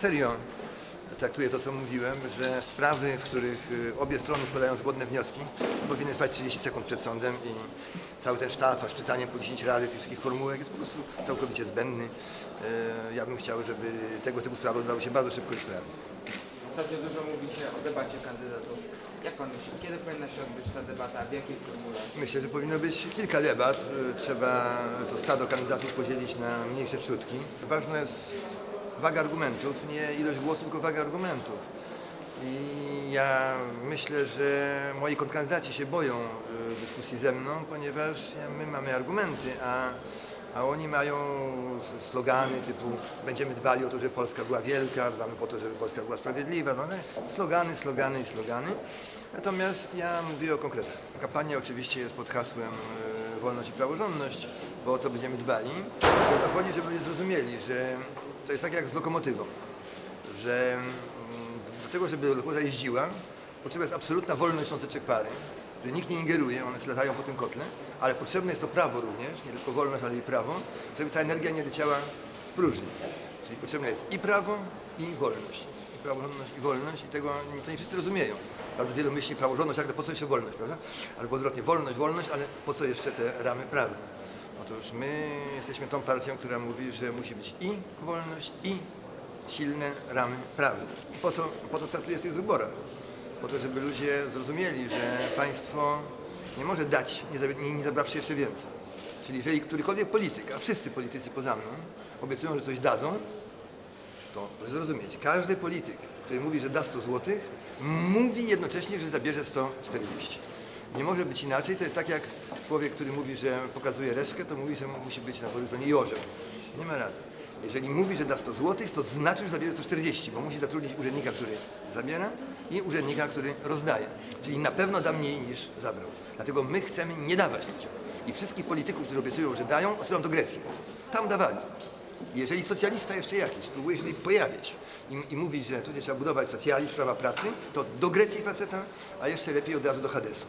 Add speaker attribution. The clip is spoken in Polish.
Speaker 1: serio traktuję to, co mówiłem, że sprawy, w których y, obie strony składają zgodne wnioski, powinny trwać 30 sekund przed sądem i cały ten sztafaż, czytanie po 10 razy tych wszystkich formułek jest po prostu całkowicie zbędny. Y, Ja bym chciał, żeby tego typu sprawy odbywały się bardzo szybko i sprawnie.
Speaker 2: Ostatnio dużo mówi się o debacie kandydatów. Jak pan myśli, kiedy powinna się odbyć ta debata, w jakiej formule?
Speaker 1: Myślę, że powinno być kilka debat. Y, Trzeba to stado kandydatów podzielić na mniejsze trzutki. Ważna jest waga argumentów, nie ilość głosów, tylko waga argumentów. I ja myślę, że moi kontrkandydaci się boją y, dyskusji ze mną, ponieważ my mamy argumenty, a, a oni mają slogany typu będziemy dbali o to, żeby Polska była wielka, dbamy o to, żeby Polska była sprawiedliwa. No, no, slogany, slogany i slogany. Natomiast ja mówię o konkretach. Kampania oczywiście jest pod hasłem y, wolność i praworządność, bo o to będziemy dbali. Bo to chodzi, żeby ludzie zrozumieli, że to jest tak jak z lokomotywą, że mm, do tego, żeby lokomotywa jeździła, potrzebna jest absolutna wolność cząsteczek pary, że nikt nie ingeruje, one latają po tym kotle, ale potrzebne jest to prawo również, nie tylko wolność, ale i prawo, żeby ta energia nie leciała w próżni. Czyli potrzebne jest i prawo, i wolność. I praworządność, i wolność, i tego to nie wszyscy rozumieją. Bardzo wielu myśli praworządność, tak, po co jeszcze wolność, prawda? Albo odwrotnie, wolność, wolność, ale po co jeszcze te ramy prawne? Otóż my jesteśmy tą partią, która mówi, że musi być i wolność, i silne ramy prawne. I po to, po to startuję w tych wyborach. Po to, żeby ludzie zrozumieli, że państwo nie może dać, nie, nie zabrawszy jeszcze więcej. Czyli jeżeli którykolwiek polityk, a wszyscy politycy poza mną, obiecują, że coś dadzą, to proszę zrozumieć, każdy polityk, który mówi, że da 100 zł, mówi jednocześnie, że zabierze 140. Nie może być inaczej, to jest tak jak człowiek, który mówi, że pokazuje reszkę, to mówi, że musi być na horyzoncie i orzeł. Nie ma rady. Jeżeli mówi, że da 100 zł, to znaczy, że zabierze 140, bo musi zatrudnić urzędnika, który zabiera i urzędnika, który rozdaje. Czyli na pewno da mniej niż zabrał. Dlatego my chcemy nie dawać ludziom. I wszystkich polityków, którzy obiecują, że dają, odsyłam do Grecji. Tam dawali. Jeżeli socjalista jeszcze jakiś próbuje się tutaj pojawić i, i mówić, że tutaj trzeba budować socjalizm, prawa pracy, to do Grecji faceta, a jeszcze lepiej od razu do Hadesu.